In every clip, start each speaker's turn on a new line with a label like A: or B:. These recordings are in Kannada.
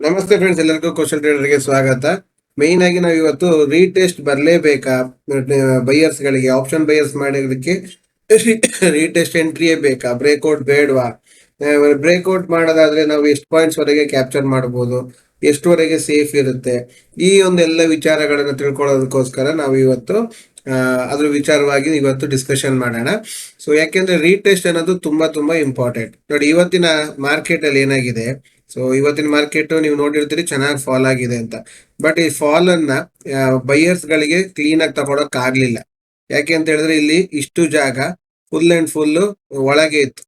A: ನಮಸ್ತೆ ಫ್ರೆಂಡ್ಸ್ ಎಲ್ಲರಿಗೂ ಕ್ವಶನ್ ಟ್ರೇಡರ್ಗೆ ಸ್ವಾಗತ. ಮೇನ್ ಆಗಿ ನಾವು ಇವತ್ತು ರೀಟೆಸ್ಟ್ ಬರಲೇಬೇಕಾ ಬೈಯರ್ಸ್ ಗಳಿಗೆ ಆಪ್ಷನ್ ಬೈಯರ್ಸ್ ಮಾಡೋದಕ್ಕೆ ರೀಟೆಸ್ಟ್ ಎಂಟ್ರಿಯೇ ಬೇಕಾ? ಬ್ರೇಕ್ಔಟ್ ಬೇಡವಾ? ಬ್ರೇಕ್ಔಟ್ ಮಾಡೋದಾದ್ರೆ ನಾವು ಎಷ್ಟು ಪಾಯಿಂಟ್ಸ್ ವರೆಗೆ ಕ್ಯಾಪ್ಚರ್ ಮಾಡಬಹುದು ಎಷ್ಟುವರೆಗೆ ಸೇಫ್ ಇರುತ್ತೆ? ಈ ಒಂದೆಲ್ಲ ವಿಚಾರಗಳನ್ನ ತಿಳ್ಕೊಳ್ಳೋದಕ್ಕೋಸ್ಕರ ನಾವು ಇವತ್ತು ಅದ್ರ ವಿಚಾರವಾಗಿ ಇವತ್ತು ಡಿಸ್ಕಷನ್ ಮಾಡೋಣ. ಸೊ ಯಾಕೆಂದ್ರೆ ರೀಟೆಸ್ಟ್ ಅನ್ನೋದು ತುಂಬಾ ತುಂಬಾ ಇಂಪಾರ್ಟೆಂಟ್ ನೋಡಿ, ಇವತ್ತಿನ ಮಾರ್ಕೆಟ್ ಅಲ್ಲಿ ಏನಾಗಿದೆ? ಸೊ ಇವತ್ತಿನ ಮಾರ್ಕೆಟ್ ನೀವು ನೋಡಿರ್ತೀರಿ ಚೆನ್ನಾಗಿ ಫಾಲ್ ಆಗಿದೆ ಅಂತ. ಬಟ್ ಈ ಫಾಲ್ ಅನ್ನ ಬೈಯರ್ಸ್ ಗಳಿಗೆ ಕ್ಲೀನ್ ಆಗಿ ತಗೊಳಕ್ ಆಗ್ಲಿಲ್ಲ. ಯಾಕೆ ಅಂತ ಹೇಳಿದ್ರೆ ಇಲ್ಲಿ ಇಷ್ಟು ಜಾಗ ಫುಲ್ ಅಂಡ್ ಫುಲ್ ಒಳಗೆ ಇತ್ತು.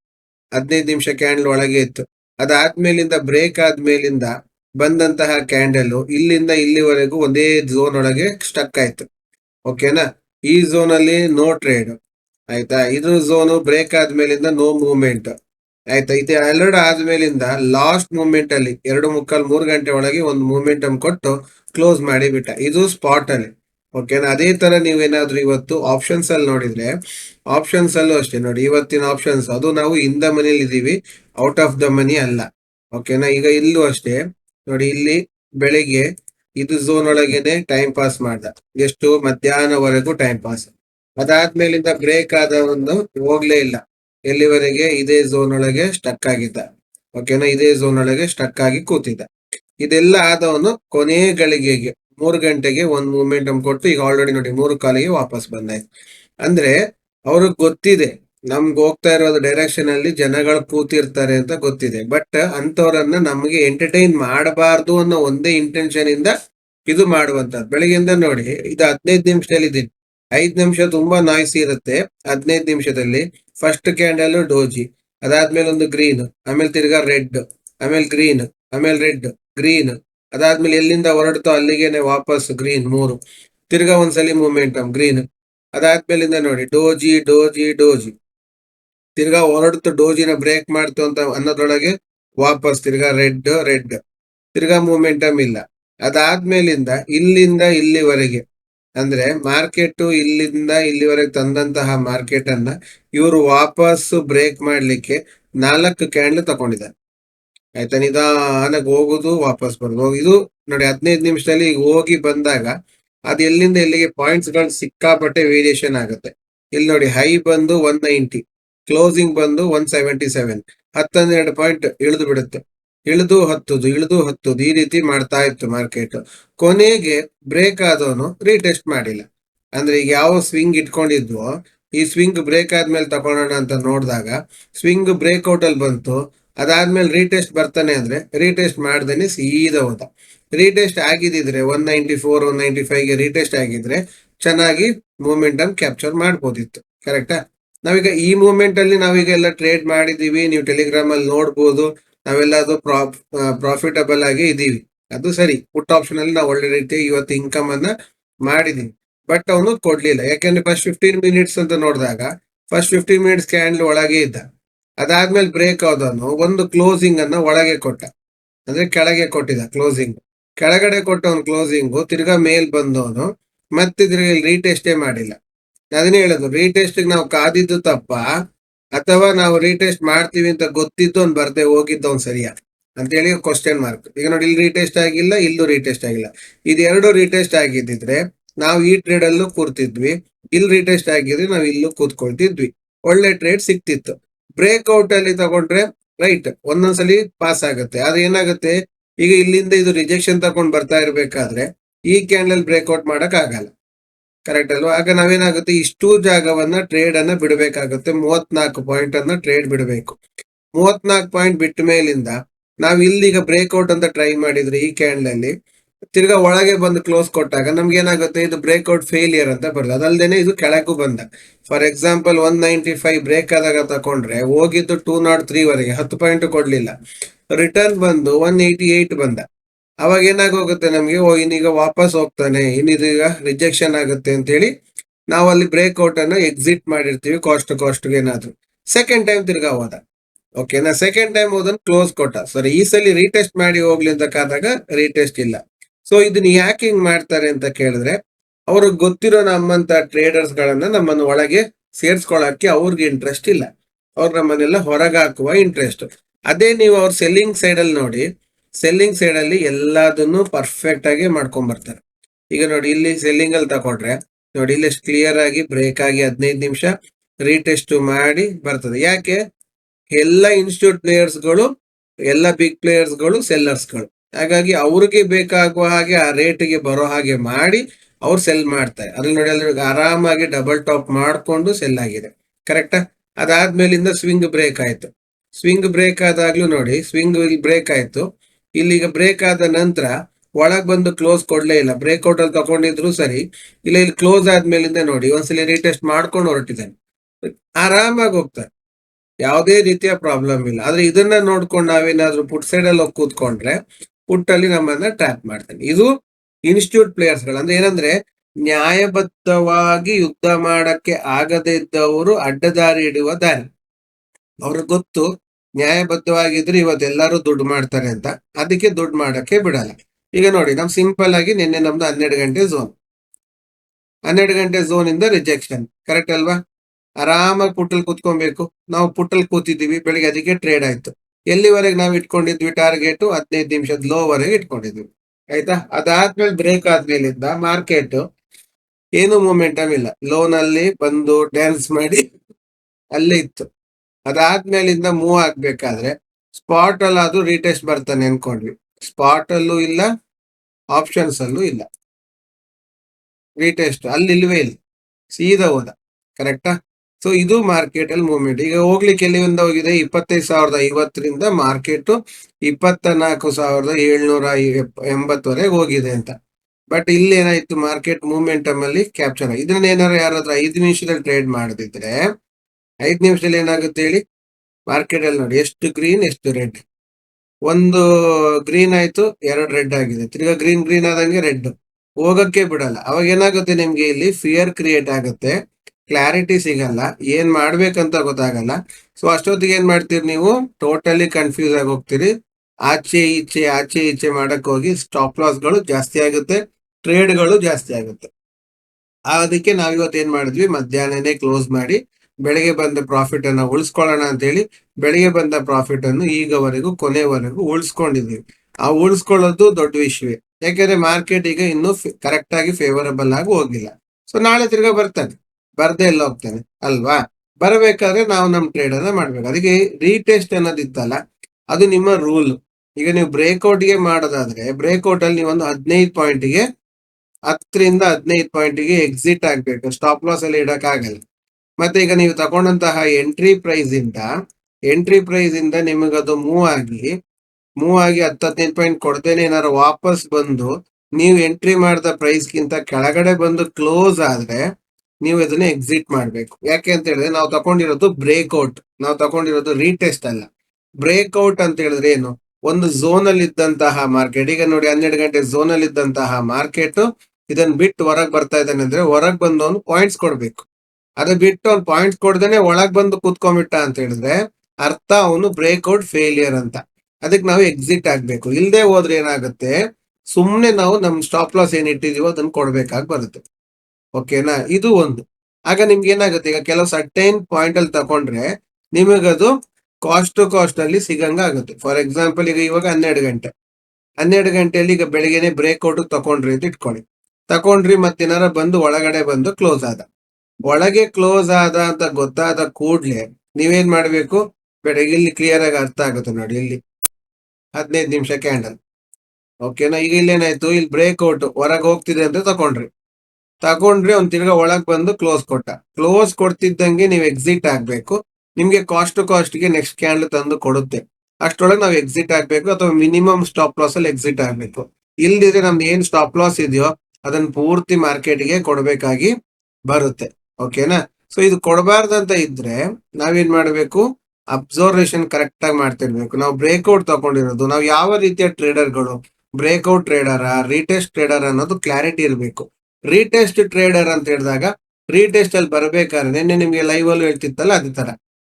A: ಹದಿನೈದು ನಿಮಿಷ ಕ್ಯಾಂಡಲ್ ಒಳಗೆ ಇತ್ತು. ಅದಾದ್ಮೇಲಿಂದ ಬ್ರೇಕ್ ಆದ್ಮೇಲಿಂದ ಬಂದಂತಹ ಕ್ಯಾಂಡಲ್ ಇಲ್ಲಿಂದ ಇಲ್ಲಿವರೆಗೂ ಒಂದೇ ಝೋನ್ ಒಳಗೆ ಸ್ಟಕ್ ಆಯ್ತು. ಓಕೆನಾ ಈ ಝೋನ್ ಅಲ್ಲಿ ನೋ ಟ್ರೇಡ್ ಆಯ್ತಾ? ಇದು ಝೋನು ಬ್ರೇಕ್ ಆದ್ಮೇಲಿಂದ ನೋ ಮೂವ್ಮೆಂಟ್ ಆಯ್ತಾ ಇದು ಅಲರ್ಟ್ ಆದ್ಮೇಲಿಂದ ಲಾಸ್ಟ್ ಮೂಮೆಂಟ್ ಅಲ್ಲಿ, ಎರಡು ಮುಕ್ಕಾಲ್ ಮೂರು ಗಂಟೆ ಒಳಗೆ ಒಂದು ಮೂಮೆಂಟಮ್ ಕೊಟ್ಟು ಕ್ಲೋಸ್ ಮಾಡಿ ಬಿಟ್ಟ. ಇದು ಸ್ಪಾಟ್ ಅಲ್ಲಿ ಓಕೆನಾ ಅದೇ ತರ ನೀವೇನಾದ್ರೂ ಇವತ್ತು ಆಪ್ಷನ್ಸ್ ಅಲ್ಲಿ ನೋಡಿದ್ರೆ ಆಪ್ಷನ್ಸ್ ಅಲ್ಲೂ ಅಷ್ಟೇ ನೋಡಿ, ಇವತ್ತಿನ ಆಪ್ಷನ್ಸ್ ಅದು ನಾವು ಇಂದ ಮನಿಲಿ ಇದೀವಿ ಔಟ್ ಆಫ್ ದ ಮನಿ ಅಲ್ಲ ಓಕೆನಾ ಈಗ ಇಲ್ಲೂ ಅಷ್ಟೇ, ನೋಡಿ ಇಲ್ಲಿ ಬೆಳಿಗ್ಗೆ ಇದು ಝೋನ್ ಒಳಗೇನೆ ಟೈಮ್ ಪಾಸ್ ಮಾಡ್ದ, ಎಷ್ಟು ಮಧ್ಯಾಹ್ನವರೆಗೂ ಟೈಮ್ ಪಾಸ್ ಅದಾದ್ಮೇಲಿಂದ ಬ್ರೇಕ್ ಆದ ಒಂದು ಹೋಗ್ಲೇ ಇಲ್ಲ. ಎಲ್ಲಿವರೆಗೆ ಇದೇ ಝೋನ್ ಒಳಗೆ ಸ್ಟಕ್ ಆಗಿದ್ದ? ಓಕೆನಾ ಇದೇ ಝೋನ್ ಒಳಗೆ ಸ್ಟಕ್ ಆಗಿ ಕೂತಿದ್ದ. ಇದೆಲ್ಲ ಆದವನು ಕೊನೆ ಗಳಿಗೆಗೆ, ಮೂರು ಗಂಟೆಗೆ ಒಂದ್ ಮೂಮೆಂಟಮ್ ಕೊಟ್ಟು ಈಗ ಆಲ್ರೆಡಿ ನೋಡಿ ಮೂರು ಕಾಲಿಗೆ ವಾಪಸ್ ಬಂದಾಯ್ತು. ಅಂದ್ರೆ ಅವ್ರಿಗೆ ಗೊತ್ತಿದೆ, ನಮ್ಗೆ ಹೋಗ್ತಾ ಇರೋದು ಡೈರೆಕ್ಷನ್ ಅಲ್ಲಿ ಜನಗಳು ಕೂತಿರ್ತಾರೆ ಅಂತ ಗೊತ್ತಿದೆ. ಬಟ್ ಅಂತವ್ರನ್ನ ನಮಗೆ ಎಂಟರ್ಟೈನ್ ಮಾಡಬಾರ್ದು ಅನ್ನೋ ಒಂದೇ ಇಂಟೆನ್ಷನ್ ಇಂದ ಇದು ಮಾಡುವಂತದ್ದು ಬೆಳಿಗ್ಗೆಯಿಂದ ನೋಡಿ, ಇದು ಹದಿನೈದು ನಿಮಿಷದಲ್ಲಿ ಇದೀನಿ ಐದ್ ನಿಮಿಷ ತುಂಬಾ ನಾಯ್ಸಿ ಇರುತ್ತೆ. ಹದಿನೈದು ನಿಮಿಷದಲ್ಲಿ ಫಸ್ಟ್ ಕ್ಯಾಂಡಲ್ ಡೋಜಿ ಅದಾದ್ಮೇಲೆ ಒಂದು ಗ್ರೀನ್ ಆಮೇಲೆ ತಿರ್ಗಾ ರೆಡ್ ಆಮೇಲೆ ಗ್ರೀನ್ ಆಮೇಲೆ ರೆಡ್ ಗ್ರೀನ್ ಅದಾದ್ಮೇಲೆ ಎಲ್ಲಿಂದ ಹೊರಡ್ತೋ ಅಲ್ಲಿಗೆನೆ ವಾಪಸ್ ಗ್ರೀನ್ ಮೂರು. ತಿರ್ಗಾ ಒಂದ್ಸಲಿ ಮೂಮೆಂಟಮ್ ಗ್ರೀನ್ ಅದಾದ್ಮೇಲಿಂದ ನೋಡಿ ಡೋಜಿ ಡೋಜಿ ಡೋಜಿ ತಿರ್ಗಾ ಹೊರಡ್ತು ಡೋಜಿನ ಬ್ರೇಕ್ ಮಾಡ್ತು ಅಂತ ಅನ್ನೋದ್ರೊಳಗೆ ವಾಪಸ್ ತಿರ್ಗಾ ರೆಡ್ ರೆಡ್ ತಿರ್ಗಾ ಮೂಮೆಂಟಮ್ ಇಲ್ಲ. ಅದಾದ್ಮೇಲಿಂದ ಇಲ್ಲಿಂದ ಇಲ್ಲಿವರೆಗೆ ಅಂದ್ರೆ ಮಾರ್ಕೆಟ್ ಇಲ್ಲಿಂದ ಇಲ್ಲಿವರೆಗೆ ತಂದಂತಹ ಮಾರ್ಕೆಟ್ ಅನ್ನ ಇವರು ವಾಪಸ್ ಬ್ರೇಕ್ ಮಾಡ್ಲಿಕ್ಕೆ ನಾಲ್ಕು ಕ್ಯಾಂಡಲ್ ತಗೊಂಡಿದ್ದಾರೆ. ಆಯ್ತಾ, ನಿಧಾನಕ್ಕೆ ಹೋಗುದು ವಾಪಸ್ ಬರೋದು. ಇದು ನೋಡಿ, ಹದಿನೈದು ನಿಮಿಷದಲ್ಲಿ ಹೋಗಿ ಬಂದಾಗ ಅದು ಎಲ್ಲಿಂದ ಎಲ್ಲಿಗೆ ಪಾಯಿಂಟ್ಸ್ಗಳು ಸಿಕ್ಕಾಪಟ್ಟೆ ವೇರಿಯೇಷನ್ ಆಗುತ್ತೆ. ಇಲ್ಲಿ ನೋಡಿ ಹೈ ಬಂದು ಒನ್ ನೈಂಟಿ ಕ್ಲೋಸಿಂಗ್ ಬಂದು ಒನ್ ಸೆವೆಂಟಿ ಸೆವೆನ್ ಹತ್ತನ್ನೆರಡು ಪಾಯಿಂಟ್ ಇಳಿದು ಬಿಡುತ್ತೆ. ಇಳಿದು ಹತ್ತುದು ಇಳಿದು ಹತ್ತುದು, ಈ ರೀತಿ ಮಾಡ್ತಾ ಇತ್ತು ಮಾರ್ಕೆಟ್ ಕೊನೆಗೆ ಬ್ರೇಕ್ ಆದವನು ರೀಟೆಸ್ಟ್ ಮಾಡಿಲ್ಲ. ಅಂದ್ರೆ ಈಗ ಯಾವ ಸ್ವಿಂಗ್ ಇಟ್ಕೊಂಡಿದ್ವೋ, ಈ ಸ್ವಿಂಗ್ ಬ್ರೇಕ್ ಆದ್ಮೇಲೆ ತಗೊಳ್ಳೋಣ ಅಂತ ನೋಡಿದಾಗ ಸ್ವಿಂಗ್ ಬ್ರೇಕ್ ಔಟ್ ಅಲ್ಲಿ ಬಂತು. ಅದಾದ್ಮೇಲೆ ರೀಟೆಸ್ಟ್ ಬರ್ತಾನೆ ಅಂದ್ರೆ ರೀಟೆಸ್ಟ್ ಮಾಡ್ದೇನೆ ಸೀದಾ ಹೋದ. ರೀಟೆಸ್ಟ್ ಆಗಿದ್ರೆ one ninety four one ninety ಫೈವ್ಗೆ retest ಆಗಿದ್ರೆ ಚೆನ್ನಾಗಿ ಮೂಮೆಂಟಮ್ ಕ್ಯಾಪ್ಚರ್ ಮಾಡ್ಬೋದಿತ್ತು. ಕರೆಕ್ಟಾ ನಾವೀಗ ಈ ಮೂಮೆಂಟ್ ಅಲ್ಲಿ ನಾವೀಗ ಎಲ್ಲ ಟ್ರೇಡ್ ಮಾಡಿದೀವಿ ನೀವು ಟೆಲಿಗ್ರಾಮ್ ಅಲ್ಲಿ ನೋಡ್ಬೋದು. ನಾವೆಲ್ಲ ಅದು ಪ್ರಾಫಿಟಬಲ್ ಆಗಿ ಇದೀವಿ. ಅದು ಸರಿ. ಪುಟ್ ಆಪ್ಷನ್ ಅಲ್ಲಿ ನಾವು ಒಳ್ಳೆ ರೀತಿ ಇವತ್ತು ಇನ್ಕಮ್ ಅನ್ನ ಮಾಡಿದೀವಿ. ಬಟ್ ಅವನು ಕೊಡ್ಲಿಲ್ಲ. ಯಾಕಂದ್ರೆ ಫಸ್ಟ್ ಫಿಫ್ಟೀನ್ ಮಿನಿಟ್ಸ್ ಅಂತ ನೋಡಿದಾಗ ಫಸ್ಟ್ ಫಿಫ್ಟೀನ್ ಮಿನಿಟ್ಸ್ ಕ್ಯಾಂಡಲ್ ಒಳಗೆ ಇದ್ದ. ಅದಾದ್ಮೇಲೆ ಬ್ರೇಕ್ ಆದವನು ಒಂದು ಕ್ಲೋಸಿಂಗ್ ಅನ್ನ ಒಳಗೆ ಕೊಟ್ಟ. ಅಂದ್ರೆ ಕೆಳಗೆ ಕೊಟ್ಟಿದ್ದ ಕ್ಲೋಸಿಂಗ್ ಕೆಳಗಡೆ ಕೊಟ್ಟವನು ಕ್ಲೋಸಿಂಗು ತಿರ್ಗಾ ಮೇಲ್ ಬಂದವನು. ಮತ್ತೆ ತಿರ್ಗಾ ರೀಟೆಸ್ಟೇ ಮಾಡಿಲ್ಲ. ಅದನ್ನೇ ಹೇಳೋದು ರೀಟೆಸ್ಟ್ ನಾವು ಕಾದಿದ್ದು ತಪ್ಪ? ಅಥವಾ ನಾವು ರೀಟೆಸ್ಟ್ ಮಾಡ್ತೀವಿ ಅಂತ ಗೊತ್ತಿದ್ದು ಅವ್ನು ಬರ್ದೆ ಹೋಗಿದ್ದವನ್ ಸರಿಯಾ? ಅಂತ ಹೇಳಿ ಕ್ವಶನ್ ಮಾರ್ಕ್ ಈಗ ನೋಡಿ, ಇಲ್ಲಿ ರೀಟೆಸ್ಟ್ ಆಗಿಲ್ಲ, ಇಲ್ಲೂ ರೀಟೆಸ್ಟ್ ಆಗಿಲ್ಲ. ಇದೆರಡು ರೀಟೆಸ್ಟ್ ಆಗಿದ್ದಿದ್ರೆ ನಾವು ಈ ಟ್ರೇಡ್ ಅಲ್ಲೂ ಕೂರ್ತಿದ್ವಿ, ಇಲ್ಲಿ ರೀಟೆಸ್ಟ್ ಆಗಿದ್ರೆ ನಾವು ಇಲ್ಲೂ ಕೂತ್ಕೊಳ್ತಿದ್ವಿ. ಒಳ್ಳೆ ಟ್ರೇಡ್ ಸಿಕ್ತಿತ್ತು. ಬ್ರೇಕ್ಔಟ್ ಅಲ್ಲಿ ತಗೊಂಡ್ರೆ ರೈಟ್ ಒಂದೊಂದ್ಸಲಿ ಪಾಸ್ ಆಗುತ್ತೆ. ಆದ್ರೆ ಏನಾಗುತ್ತೆ? ಈಗ ಇಲ್ಲಿಂದ ಇದು ರಿಜೆಕ್ಷನ್ ತಗೊಂಡ್ ಬರ್ತಾ ಇರ್ಬೇಕಾದ್ರೆ, ಈ ಕ್ಯಾಂಡಲ್ ಬ್ರೇಕ್ಔಟ್ ಮಾಡಕ್ ಆಗಲ್ಲ. ಕರೆಕ್ಟ್ ಅಲ್ವಾ? ಆಗ ನಾವೇನಾಗುತ್ತೆ? ಇಷ್ಟು ಜಾಗವನ್ನ ಟ್ರೇಡ್ ಅನ್ನ ಬಿಡಬೇಕಾಗುತ್ತೆ. ಮೂವತ್ನಾಲ್ಕು ಪಾಯಿಂಟ್ ಅನ್ನ ಟ್ರೇಡ್ ಬಿಡಬೇಕು. ಮೂವತ್ನಾಲ್ಕು ಪಾಯಿಂಟ್ ಬಿಟ್ಟ ಮೇಲಿಂದ ನಾವ್ ಇಲ್ಲಿಗ ಬ್ರೇಕ್ಔಟ್ ಅಂತ ಟ್ರೈ ಮಾಡಿದ್ರೆ ಈ ಕ್ಯಾಂಡಲ್ ಅಲ್ಲಿ. ತಿರ್ಗಾ ಒಳಗೆ ಬಂದು ಕ್ಲೋಸ್ ಕೊಟ್ಟಾಗ ನಮ್ಗೆ ಏನಾಗುತ್ತೆ ಇದು ಬ್ರೇಕ್ಔಟ್ ಫೇಲಿಯರ್ ಅಂತ ಬರ್ತದೆ. ಅದಲ್ದೇನೆ ಇದು ಕೆಳಗೂ ಬಂದ. For example one ninety five break ಆದಾಗ ತಕೊಂಡ್ರೆ ಹೋಗಿದ್ದು ಟೂ ನಾಟ್ ತ್ರೀ ವರೆಗೆ ಹತ್ತು ಪಾಯಿಂಟ್ ಕೊಡ್ಲಿಲ್ಲ. ರಿಟರ್ನ್ ಬಂದು ಒನ್ ಏಯ್ಟಿ ಏಟ್ ಬಂದ. ಅವಾಗ ಏನಾಗೋಗುತ್ತೆ ನಮ್ಗೆ, ಓ, ಇನ್ನೀಗ ವಾಪಸ್ ಹೋಗ್ತಾನೆ, ಇನ್ನಿದೀಗ ರಿಜೆಕ್ಷನ್ ಆಗುತ್ತೆ ಅಂತ ಹೇಳಿ ನಾವು ಅಲ್ಲಿ ಬ್ರೇಕ್ಔಟ್ ಅನ್ನ ಎಕ್ಸಿಟ್ ಮಾಡಿರ್ತೀವಿ ಕಾಸ್ಟ್ ಕಾಸ್ಟ್ ಏನಾದ್ರು. ಸೆಕೆಂಡ್ ಟೈಮ್ ತಿರ್ಗಾ ಹೋದ. ಓಕೆನಾ ಸೆಕೆಂಡ್ ಟೈಮ್ ಹೋದನ್ ಕ್ಲೋಸ್ ಕೊಟ್ಟ. ಸರಿ ಈ ಸಲ ರೀಟೆಸ್ಟ್ ಮಾಡಿ ಹೋಗ್ಲಿ ಅಂತ ಕಾದಾಗ ರೀಟೆಸ್ಟ್ ಇಲ್ಲ. ಸೊ ಇದನ್ನ ಯಾಕೆ ಹಿಂಗ್ ಮಾಡ್ತಾರೆ ಅಂತ ಕೇಳಿದ್ರೆ, ಅವ್ರಿಗೆ ಗೊತ್ತಿರೋ ನಮ್ಮಂತ ಟ್ರೇಡರ್ಸ್ ಗಳನ್ನ ನಮ್ಮನ್ನು ಒಳಗೆ ಸೇರ್ಸ್ಕೊಳಕ್ಕೆ ಅವ್ರಿಗೆ ಇಂಟ್ರೆಸ್ಟ್ ಇಲ್ಲ. ಅವ್ರ ನಮ್ಮನ್ನೆಲ್ಲ ಹೊರಗಾಕುವ ಇಂಟ್ರೆಸ್ಟ್ ಅದೇ ನೀವು ಅವ್ರ ಸೆಲ್ಲಿಂಗ್ ಸೈಡ್ ಅಲ್ಲಿ ನೋಡಿ ಸೆಲ್ಲಿಂಗ್ ಸೈಡ್ ಅಲ್ಲಿ ಎಲ್ಲದನ್ನು ಪರ್ಫೆಕ್ಟ್ ಆಗಿ ಮಾಡ್ಕೊಂಡ್ ಬರ್ತಾರೆ. ಈಗ ನೋಡಿ ಇಲ್ಲಿ ಸೆಲ್ಲಿಂಗ್ ಅಲ್ಲಿ ತಗೊಂಡ್ರೆ ನೋಡಿ ಇಲ್ಲಿ ಕ್ಲಿಯರ್ ಆಗಿ ಬ್ರೇಕ್ ಆಗಿ ಹದಿನೈದು ನಿಮಿಷ ರೀಟೆಸ್ಟ್ ಮಾಡಿ ಬರ್ತದೆ. ಯಾಕೆ? ಎಲ್ಲ ಇನ್ಸ್ಟಿಟ್ಯೂಟ್ ಪ್ಲೇಯರ್ಸ್ಗಳು, ಎಲ್ಲ ಬಿಗ್ ಪ್ಲೇಯರ್ಸ್ಗಳು ಸೆಲ್ಲರ್ಸ್ಗಳು. ಹಾಗಾಗಿ ಅವ್ರಿಗೆ ಬೇಕಾಗುವ ಹಾಗೆ ಆ ರೇಟ್ಗೆ ಬರೋ ಹಾಗೆ ಮಾಡಿ ಅವ್ರು ಸೆಲ್ ಮಾಡ್ತಾರೆ. ಅದ್ರಲ್ಲಿ ನೋಡಿ ಅಲ್ಲಿ ಆರಾಮಾಗಿ ಡಬಲ್ ಟಾಪ್ ಮಾಡಿಕೊಂಡು ಸೆಲ್ ಆಗಿದೆ. ಕರೆಕ್ಟಾ ಅದಾದ್ಮೇಲಿಂದ ಸ್ವಿಂಗ್ ಬ್ರೇಕ್ ಆಯ್ತು. ಸ್ವಿಂಗ್ ಬ್ರೇಕ್ ಆದಾಗ್ಲೂ ನೋಡಿ ಸ್ವಿಂಗ್ ಬ್ರೇಕ್ ಆಯ್ತು. ಇಲ್ಲಿಗ ಬ್ರೇಕ್ ಆದ ನಂತರ ಒಳಗ್ ಬಂದು ಕ್ಲೋಸ್ ಕೊಡ್ಲೇ ಇಲ್ಲ. ಬ್ರೇಕ್ಔಟ್ ಅಲ್ಲಿ ತಗೊಂಡಿದ್ರು ಸರಿ, ಇಲ್ಲ ಇಲ್ಲಿ ಕ್ಲೋಸ್ ಆದ್ಮೇಲಿಂದ ನೋಡಿ, ಒಂದ್ಸಲಿ ರೀಟೆಸ್ಟ್ ಮಾಡ್ಕೊಂಡು ಹೊರಟಿದ್ದಾನೆ. ಆರಾಮಾಗಿ ಹೋಗ್ತಾರೆ ಯಾವುದೇ ರೀತಿಯ ಪ್ರಾಬ್ಲಮ್ ಇಲ್ಲ. ಆದ್ರೆ ಇದನ್ನ ನೋಡ್ಕೊಂಡು ನಾವೇನಾದ್ರೂ ಪುಟ್ ಸೈಡ್ ಅಲ್ಲಿ ಹೋಗಿ ಕೂತ್ಕೊಂಡ್ರೆ ಪುಟ್ ಅಲ್ಲಿ ನಮ್ಮನ್ನ ಟ್ರ್ಯಾಪ್ ಮಾಡ್ತಾನೆ. ಇದು ಇನ್ಸ್ಟಿಟ್ಯೂಟ್ ಪ್ಲೇಯರ್ಸ್ಗಳು. ಅಂದ್ರೆ ಏನಂದ್ರೆ, ನ್ಯಾಯಬದ್ಧವಾಗಿ ಯುದ್ಧ ಮಾಡಕ್ಕೆ ಆಗದೇ ಇದ್ದವರು ಅಡ್ಡದಾರಿ ಹಿಡಿಯುವ ದಾರಿ. ಅವ್ರಿಗೆ ಗೊತ್ತು ನ್ಯಾಯಬದ್ಧವಾಗಿದ್ರೆ ಇವತ್ತೆಲ್ಲರೂ ದುಡ್ಡು ಮಾಡ್ತಾರೆ ಅಂತ. ಅದಕ್ಕೆ ದುಡ್ಡು ಮಾಡಕ್ಕೆ ಬಿಡಲ್ಲ. ಈಗ ನೋಡಿ, ನಮ್ ಸಿಂಪಲ್ ಆಗಿ ನಿನ್ನೆ ನಮ್ದು ಹನ್ನೆರಡು ಗಂಟೆ ಝೋನ್ ಹನ್ನೆರಡು ಗಂಟೆ ಝೋನ್ ಇಂದ ರಿಜೆಕ್ಷನ್ ಕರೆಕ್ಟ್ ಅಲ್ವಾ? ಆರಾಮಾಗಿ ಪುಟ್ಟಲ್ ಕೂತ್ಕೊಬೇಕು. ನಾವು ಪುಟ್ಟಲ್ ಕೂತಿದ್ದೀವಿ, ಬೆಳಿಗ್ಗೆ ಅದಕ್ಕೆ ಟ್ರೇಡ್ ಆಯ್ತು. ಎಲ್ಲಿವರೆಗೆ ನಾವು ಇಟ್ಕೊಂಡಿದ್ವಿ ಟಾರ್ಗೆಟ್ ಹದಿನೈದು ನಿಮಿಷದ ಲೋ ವರೆಗೆ ಇಟ್ಕೊಂಡಿದ್ವಿ. ಆಯ್ತಾ? ಅದಾದ್ಮೇಲೆ ಬ್ರೇಕ್ ಆದ್ಮೇಲಿಂದ ಮಾರ್ಕೆಟ್ ಏನು ಮೂಮೆಂಟಮ್ ಇಲ್ಲ. ಲೋನಲ್ಲಿ ಬಂದು ಡ್ಯಾನ್ಸ್ ಮಾಡಿ, ಅಲ್ಲೇ ಇತ್ತು. ಅದಾದ್ಮೇಲಿಂದ ಮೂವ್ ಆಗ್ಬೇಕಾದ್ರೆ ಸ್ಪಾಟ್ ಅಲ್ಲಿ ಅದು ರೀಟೆಸ್ಟ್ ಬರ್ತಾನೆ ಅನ್ಕೊಂಡ್ವಿ. ಸ್ಪಾಟ್ ಅಲ್ಲೂ ಇಲ್ಲ ಆಪ್ಷನ್ಸ್ ಅಲ್ಲೂ ಇಲ್ಲ. ರೀಟೆಸ್ಟ್ ಅಲ್ಲಿ ಇಲ್ವೇ ಇಲ್ಲ. ಸೀದಾ ಹೋದ ಕರೆಕ್ಟಾ ಸೊ ಇದು ಮಾರ್ಕೆಟ್ ಅಲ್ಲಿ ಮೂವ್ಮೆಂಟ್ ಈಗ ಹೋಗ್ಲಿಕ್ಕೆ ಎಲ್ಲಿಂದ ಹೋಗಿದೆ? ಇಪ್ಪತ್ತೈದು ಸಾವಿರದ ಐವತ್ತರಿಂದ ಮಾರ್ಕೆಟ್ ಇಪ್ಪತ್ತ ನಾಲ್ಕು ಸಾವಿರದ ಏಳ್ನೂರ ಎಂಬತ್ತವರೆಗೆ ಹೋಗಿದೆ ಅಂತ. ಬಟ್ ಇಲ್ಲಿ ಏನಾಯ್ತು? ಮಾರ್ಕೆಟ್ ಮೂವ್ಮೆಂಟಮ್ ಅಲ್ಲಿ ಕ್ಯಾಪ್ಚರ್ ಇದನ್ನ ಏನಾರು ಯಾರಾದ್ರೂ ಐದು ನಿಮಿಷದಲ್ಲಿ ಟ್ರೇಡ್ ಮಾಡದಿದ್ರೆ ಐದು ನಿಮಿಷದಲ್ಲಿ ಏನಾಗುತ್ತೆ ಹೇಳಿ? ಮಾರ್ಕೆಟ್ ಅಲ್ಲಿ ನೋಡಿ, ಎಷ್ಟು ಗ್ರೀನ್ ಎಷ್ಟು ರೆಡ್ ಒಂದು ಗ್ರೀನ್ ಆಯ್ತು, ಎರಡು ರೆಡ್ ಆಗಿದೆ. ತಿರ್ಗಾ ಗ್ರೀನ್ ಗ್ರೀನ್ ಆದಂಗೆ ರೆಡ್ ಹೋಗಕ್ಕೆ ಬಿಡಲ್ಲ. ಅವಾಗ ಏನಾಗುತ್ತೆ ನಿಮ್ಗೆ ಇಲ್ಲಿ? ಫಿಯರ್ ಕ್ರಿಯೇಟ್ ಆಗುತ್ತೆ. ಕ್ಲಾರಿಟಿ ಸಿಗಲ್ಲ. ಏನ್ ಮಾಡ್ಬೇಕಂತ ಗೊತ್ತಾಗಲ್ಲ. ಸೊ ಅಷ್ಟೊತ್ತಿಗೆ ಏನ್ ಮಾಡ್ತೀರಿ ನೀವು? ಟೋಟಲಿ ಕನ್ಫ್ಯೂಸ್ ಆಗಿ ಹೋಗ್ತೀರಿ. ಆಚೆ, ಈಚೆ ಆಚೆ, ಈಚೆ ಮಾಡಕ್ ಹೋಗಿ ಸ್ಟಾಪ್ ಲಾಸ್ಗಳು ಜಾಸ್ತಿ ಆಗುತ್ತೆ. ಟ್ರೇಡ್ಗಳು ಜಾಸ್ತಿ ಆಗುತ್ತೆ. ಅದಕ್ಕೆ ನಾವಿವತ್ತು ಏನ್ ಮಾಡಿದ್ವಿ? ಮಧ್ಯಾಹ್ನನೇ ಕ್ಲೋಸ್ ಮಾಡಿ ಬೆಳಗ್ಗೆ ಬಂದ ಪ್ರಾಫಿಟ್ ಅನ್ನ ಉಳಿಸ್ಕೊಳ್ಳೋಣ ಅಂತ ಹೇಳಿ ಬೆಳಿಗ್ಗೆ ಬಂದ ಪ್ರಾಫಿಟ್ ಅನ್ನು ಈಗವರೆಗೂ, ಕೊನೆವರೆಗೂ ಉಳಿಸ್ಕೊಂಡಿದೀವಿ. ಆ ಉಳಿಸ್ಕೊಳ್ಳೋದು ದೊಡ್ಡ ವಿಷಯವೇ ಯಾಕೆಂದ್ರೆ ಮಾರ್ಕೆಟ್ ಈಗ ಇನ್ನೂ ಕರೆಕ್ಟ್ ಆಗಿ ಫೇವರಬಲ್ ಆಗಿ ಹೋಗಿಲ್ಲ. ಸೊ ನಾಳೆ ತಿರ್ಗಾ ಬರ್ತಾನೆ ಬರ್ದೇ ಎಲ್ಲ ಹೋಗ್ತಾನೆ. ಅಲ್ವಾ? ಬರಬೇಕಾದ್ರೆ ನಾವು ನಮ್ ಟ್ರೇಡ್ ಅನ್ನ ಮಾಡ್ಬೇಕು. ಅದಕ್ಕೆ ರೀಟೆಸ್ಟ್ ಅನ್ನೋದಿತ್ತಲ್ಲ, ಅದು ನಿಮ್ಮ ರೂಲ್ ಈಗ ನೀವು ಬ್ರೇಕ್ಔಟ್ಗೆ ಮಾಡೋದಾದ್ರೆ ಬ್ರೇಕ್ಔಟ್ ಅಲ್ಲಿ ನೀವೊಂದು ಹದಿನೈದು ಪಾಯಿಂಟ್ಗೆ ಹತ್ತರಿಂದ ಹದಿನೈದು ಪಾಯಿಂಟ್ಗೆ ಎಕ್ಸಿಟ್ ಆಗ್ಬೇಕು. ಸ್ಟಾಪ್ ಲಾಸ್ ಅಲ್ಲಿ ಇಡಕ್ಕಾಗಲ್ಲ. ಮತ್ತೆ ಈಗ ನೀವು ತಗೊಂಡಂತಹ ಎಂಟ್ರಿ ಪ್ರೈಸ್ ಇಂದ ಎಂಟ್ರಿ ಪ್ರೈಸ್ ಇಂದ ನಿಮಗದು ಮೂವ್ ಆಗಿ ಮೂವ್ ಆಗಿ ಹತ್ತು ಹದಿನೈದು ಪಾಯಿಂಟ್ ಕೊಡ್ತೇನೆ ಏನಾದ್ರು ವಾಪಸ್ ಬಂದು, ನೀವು ಎಂಟ್ರಿ ಮಾಡಿದ ಪ್ರೈಸ್ ಗಿಂತ ಕೆಳಗಡೆ ಬಂದು ಕ್ಲೋಸ್ ಆದ್ರೆ ನೀವು ಇದನ್ನ ಎಕ್ಸಿಟ್ ಮಾಡ್ಬೇಕು. ಯಾಕೆ ಅಂತ ಹೇಳಿದ್ರೆ ನಾವು ತಗೊಂಡಿರೋದು ಬ್ರೇಕ್ಔಟ್ ನಾವು ತಗೊಂಡಿರೋದು ರೀಟೆಸ್ಟ್ ಅಲ್ಲ. ಬ್ರೇಕ್ಔಟ್ ಅಂತ ಹೇಳಿದ್ರೆ ಏನು? ಒಂದು ಝೋನ್ ಅಲ್ಲಿ ಇದ್ದಂತಹ ಮಾರ್ಕೆಟ್ ಈಗ ನೋಡಿ ಹನ್ನೆರಡು ಗಂಟೆ ಝೋನ್ ಅಲ್ಲಿ ಇದ್ದಂತಹ ಮಾರ್ಕೆಟ್ ಇದನ್ನ ಬಿಟ್ಟು ಹೊರಗೆ ಬರ್ತಾ ಇದ್ದಾನೆ ಅಂದ್ರೆ ಹೊರಗೆ ಬಂದವನು ಪಾಯಿಂಟ್ಸ್ ಕೊಡ್ಬೇಕು. ಅದು ಬಿಟ್ಟು ಅವ್ನು ಪಾಯಿಂಟ್ ಕೊಡ್ದೇನೆ ಒಳಗ್ ಬಂದು ಕೂತ್ಕೊಂಡ್ಬಿಟ್ಟ ಅಂತ ಹೇಳಿದ್ರೆ ಅರ್ಥ ಅವನು ಬ್ರೇಕ್ಔಟ್ ಫೇಲಿಯರ್ ಅಂತ. ಅದಕ್ಕೆ ನಾವು ಎಕ್ಸಿಟ್ ಆಗ್ಬೇಕು. ಇಲ್ಲದೆ ಹೋದ್ರೆ ಏನಾಗುತ್ತೆ? ಸುಮ್ನೆ ನಾವು ನಮ್ ಸ್ಟಾಪ್ ಲಾಸ್ ಏನ್ ಇಟ್ಟಿದೀವೋ ಅದನ್ನ ಕೊಡ್ಬೇಕಾಗಿ ಬರುತ್ತೆ. ಓಕೆನಾ ಇದು ಒಂದು. ಆಗ ನಿಮ್ಗೆ ಏನಾಗುತ್ತೆ? ಈಗ ಕೆಲವು ಸರ್ಟೈನ್ ಪಾಯಿಂಟ್ ಅಲ್ಲಿ ತಕೊಂಡ್ರೆ ನಿಮಗದು ಕಾಸ್ಟ್ ಟು ಕಾಸ್ಟ್ ಅಲ್ಲಿ ಸಿಗಂಗ ಆಗುತ್ತೆ. ಫಾರ್ ಎಕ್ಸಾಂಪಲ್ ಈಗ ಇವಾಗ ಹನ್ನೆರಡು ಗಂಟೆ. ಹನ್ನೆರಡು ಗಂಟೆಯಲ್ಲಿ ಈಗ ಬೆಳಿಗ್ಗೆನೆ ಬ್ರೇಕ್ಔಟ್ ತಗೊಂಡ್ರಿ ಅಂತ ಇಟ್ಕೊಳ್ಳಿ. ತಕೊಂಡ್ರಿ ಮತ್ತೇನಾರ ಬಂದು ಒಳಗಡೆ ಬಂದು ಕ್ಲೋಸ್ ಆದ. ಒಳಗೆ ಕ್ಲೋಸ್ ಆದ ಅಂತ ಗೊತ್ತಾದ ಕೂಡ್ಲೆ ನೀವೇನ್ ಮಾಡ್ಬೇಕು? ಬೆಳಗ್ಗೆ ಇಲ್ಲಿ ಕ್ಲಿಯರ್ ಆಗಿ ಅರ್ಥ ಆಗುತ್ತೆ ನೋಡಿ, ಇಲ್ಲಿ. ಹದಿನೈದು ನಿಮಿಷ ಕ್ಯಾಂಡಲ್ ಓಕೆನಾ ಈಗ ಇಲ್ಲೇನಾಯ್ತು? ಇಲ್ಲಿ ಬ್ರೇಕ್ಔಟ್ ಹೊರಗೆ ಹೋಗ್ತಿದೆ ಅಂತ ತಕೊಂಡ್ರಿ. ತಗೊಂಡ್ರಿ ಒಂದ್ ತಿರ್ಗ ಒಳಗ್ ಬಂದು ಕ್ಲೋಸ್ ಕೊಟ್ಟ. ಕ್ಲೋಸ್ ಕೊಡ್ತಿದ್ದಂಗೆ ನೀವು ಎಕ್ಸಿಟ್ ಆಗ್ಬೇಕು. ನಿಮ್ಗೆ ಕಾಸ್ಟ್ ಟು ಕಾಸ್ಟ್ಗೆ ನೆಕ್ಸ್ಟ್ ಕ್ಯಾಂಡಲ್ ತಂದು ಕೊಡುತ್ತೆ. ಅಷ್ಟೊಳಗೆ ನಾವು ಎಕ್ಸಿಟ್ ಆಗ್ಬೇಕು ಅಥವಾ ಮಿನಿಮಮ್ ಸ್ಟಾಪ್ ಲಾಸ್ ಅಲ್ಲಿ ಎಕ್ಸಿಟ್ ಆಗ್ಬೇಕು. ಇಲ್ದಿದ್ರೆ ನಮ್ದು ಏನ್ ಸ್ಟಾಪ್ ಲಾಸ್ ಇದೆಯೋ ಅದನ್ನ ಪೂರ್ತಿ ಮಾರ್ಕೆಟ್ಗೆ ಕೊಡಬೇಕಾಗಿ ಬರುತ್ತೆ. ಓಕೆನಾ ಸೊ ಇದು ಕೊಡಬಾರ್ದಂತ ಇದ್ರೆ ನಾವೇನ್ ಮಾಡಬೇಕು? ಅಬ್ಸರ್ವೇಷನ್ ಕರೆಕ್ಟ್ ಆಗಿ ಮಾಡ್ತಿರ್ಬೇಕು. ನಾವು ಬ್ರೇಕ್ಔಟ್ ತಗೊಂಡಿರೋದು, ನಾವು ಯಾವ ರೀತಿಯ ಟ್ರೇಡರ್ಗಳು ಬ್ರೇಕ್ಔಟ್ ಟ್ರೇಡರ್ ರೀಟೆಸ್ಟ್ ಟ್ರೇಡರ್ ಅನ್ನೋದು ಕ್ಲಾರಿಟಿ ಇರಬೇಕು. ರೀಟೆಸ್ಟ್ ಟ್ರೇಡರ್ ಅಂತ ಹೇಳಿದಾಗ ರೀಟೆಸ್ಟ್ ಅಲ್ಲಿ ಬರ್ಬೇಕಾದ್ರೆ, ನಿನ್ನೆ ನಿಮ್ಗೆ ಲೈವ್ ಅಲ್ಲಿ ಹೇಳ್ತಿತ್ತಲ್ಲ ಅದೇ ತರ.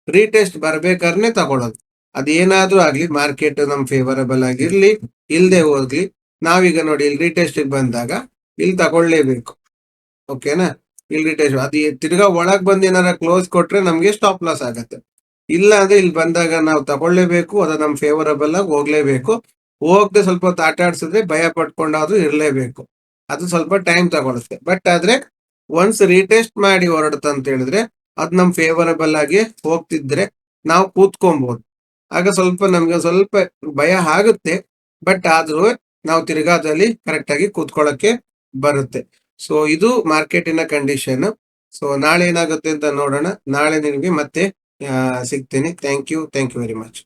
A: ರೀಟೆಸ್ಟ್ ಬರ್ಬೇಕಾದ್ರೆ ತಗೊಳ್ಳೋದು. ಅದೇನಾದ್ರೂ ಆಗ್ಲಿ ಮಾರ್ಕೆಟ್ ನಮ್ ಫೇವರಬಲ್ ಆಗಿರ್ಲಿ, ಇಲ್ದೆ ಹೋಗ್ಲಿ, ನಾವೀಗ ನೋಡಿ ಇಲ್ಲಿ ರೀಟೆಸ್ಟ್ ಬಂದಾಗ, ಇಲ್ಲಿ ತಗೊಳ್ಳೇಬೇಕು. ಓಕೆನಾ ಇಲ್ಲಿ ರೀಟೆಸ್ಟ್ ಅದು ತಿರ್ಗಾ ಒಳಗ್ ಬಂದ್ ಏನಾರ ಕ್ಲೋಸ್ ಕೊಟ್ರೆ ನಮ್ಗೆ ಸ್ಟಾಪ್ ಲಾಸ್ ಆಗತ್ತೆ. ಇಲ್ಲ ಅಂದ್ರೆ ಇಲ್ಲಿ ಬಂದಾಗ ನಾವು ತಗೊಳ್ಳೇಬೇಕು, ಅದು ನಮ್ ಫೇವರಬಲ್ ಆಗಿ ಹೋಗ್ಲೇಬೇಕು. ಹೋಗದೆ ಸ್ವಲ್ಪ ಹೊತ್ತು ಆಟ ಆಡ್ಸಿದ್ರೆ ಭಯ ಪಟ್ಕೊಂಡಾದ್ರೂ ಇರಲೇಬೇಕು. ಅದು ಸ್ವಲ್ಪ ಟೈಮ್ ತಗೊಳುತ್ತೆ. ಬಟ್ ಆದ್ರೆ ಒನ್ಸ್ ರೀಟೆಸ್ಟ್ ಮಾಡಿ ಹೊರಡುತ್ತೆ ಅಂತ ಹೇಳಿದ್ರೆ ಅದು ನಮ್ ಫೇವರಬಲ್ ಆಗಿ ಹೋಗ್ತಿದ್ರೆ ನಾವು ಕೂತ್ಕೊಬಹುದು ಆಗ ಸ್ವಲ್ಪ ನಮ್ಗೆ ಸ್ವಲ್ಪ ಭಯ ಆಗುತ್ತೆ. ಬಟ್ ಆದ್ರೂ ನಾವು ತಿರ್ಗಾದಲ್ಲಿ ಕರೆಕ್ಟ್ ಆಗಿ ಕೂತ್ಕೊಳ್ಳಕ್ಕೆ ಬರುತ್ತೆ. ಸೊ ಇದು ಮಾರ್ಕೆಟಿನ ಕಂಡೀಷನ್ ಸೊ ನಾಳೆ ಏನಾಗುತ್ತೆ ಅಂತ ನೋಡೋಣ. ನಾಳೆ ನಿಮಗೆ ಮತ್ತೆ ಸಿಗ್ತೀನಿ. Thank you thank you very much